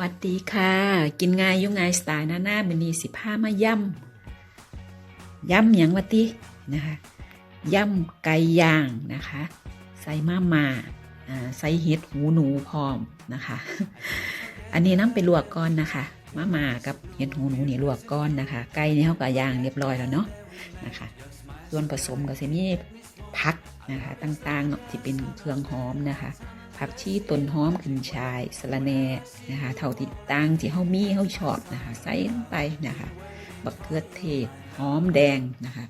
วัดดีค่ะ กินง่ายยุ่งง่ายสไตล์หน้าหน้ามันนีสิผ้ามาย่ำย่ำหยังวะตินะคะย่ำไก่ย่างนะคะ ใส่มาม่าอ่าใส่เห็ดหูหนูพร้อมนะคะ อันนี้น้ำไปลวกก่อนนะคะ มามากับเห็ดหูหนูนี่ลวกก่อนนะคะ ไก่นี่เขาก็ย่างเรียบร้อยแล้วเนาะนะคะ ส่วนผสมก็จะมีผักนะคะ ต่างๆเนาะที่เป็นเครื่องหอมนะคะ ผักชีต้นหอมขึ้นชายสะระแหน่นะคะเท่าที่ต่างที่เฮามีเฮาชอบนะคะใส่ลงไปนะคะบักเขือเทศหอมแดงนะคะ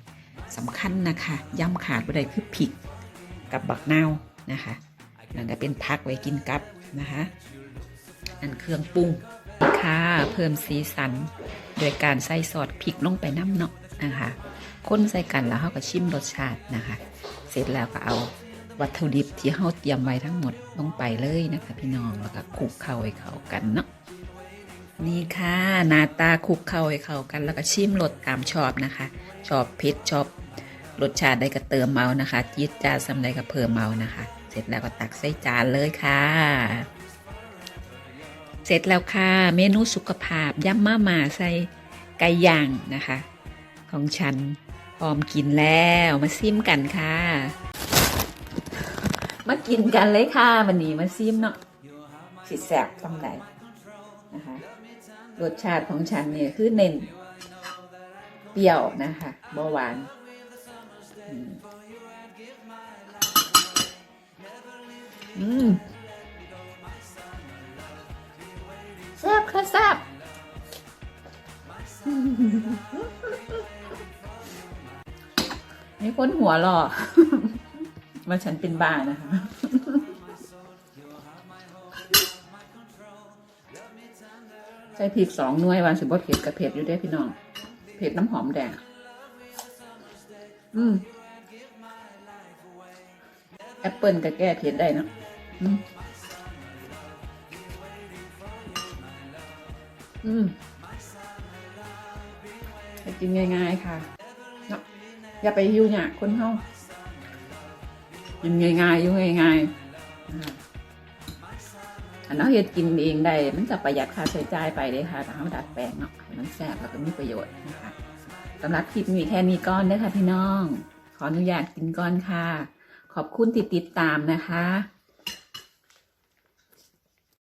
สำคัญนะคะย่ำขาดบ่ได้คือพริกกับบักนาวนะคะนั่นก็เป็นผักไว้กินกับนะคะนั่นเครื่องปรุงค่ะเพิ่มสีสัน โดยการใส่ซอสพริกลงไปน้ำเนาะนะคะ คนใส่กันแล้วเขาก็ชิมรสชาตินะคะ เสร็จแล้วก็เอา วัตถุดิบที่เราเตรียมไว้ทั้งหมดลงไปเลยนะคะ พี่น้องแล้วก็คลุกเข้าให้เข้ากันเนาะนี่ค่ะหน้าตาคลุกเข้าให้เข้ากันแล้วก็ชิมรสตามชอบนะคะ ชอบเผ็ดชอบรสชาติใดก็เติมเมานะคะจีดจ้าดซ้ำใดก็เพิ่มเมานะคะ เสร็จแล้วก็ตักใส่จานเลยค่ะ เสร็จแล้วค่ะ เมนูสุขภาพยำมาม่าใส่ไก่ย่างนะคะ ของฉันพร้อมกินแล้วมาซิมกันค่ะ มากินกันเลยค่ะมันนี้มาซิมเนาะสิแสบตำไหนนะคะรสชาติของฉันเนี่ยคือเน้นเปรี้ยวนะคะเบาหวานอืมอืมแซ่บค่ะแซ่บมีคนหัวหล่อ ว่าฉันเป็นบ้านะคะ ใส่พริกสองหน่วยวันสิบ่เผ็ดกับเผ็ดอยู่ได้พี่น้อง เผ็ดน้ำหอมแดง อืมแอปเปิลก็แก้เผ็ดได้นะอืมอืมกินง่าย ๆ ค่ะเนาะอย่าไปหิวเนี่ยคนเฮา ยังง่ายๆยู่ง่ายๆน้อันนั้นเฮ็ดกินเองได้ มันจะประหยัดค่าใช้จ่ายไปเลยค่ะถ้าเราดัดแปลงเนาะให้มันแซ่บแล้วก็มีประโยชน์นะคะสำหรับคลิปมีแค่นี้ก้อนเด้ค่ะพี่น้อง ขออนุญาตกินก้อนค่ะ ขอบคุณที่ติดตามนะคะ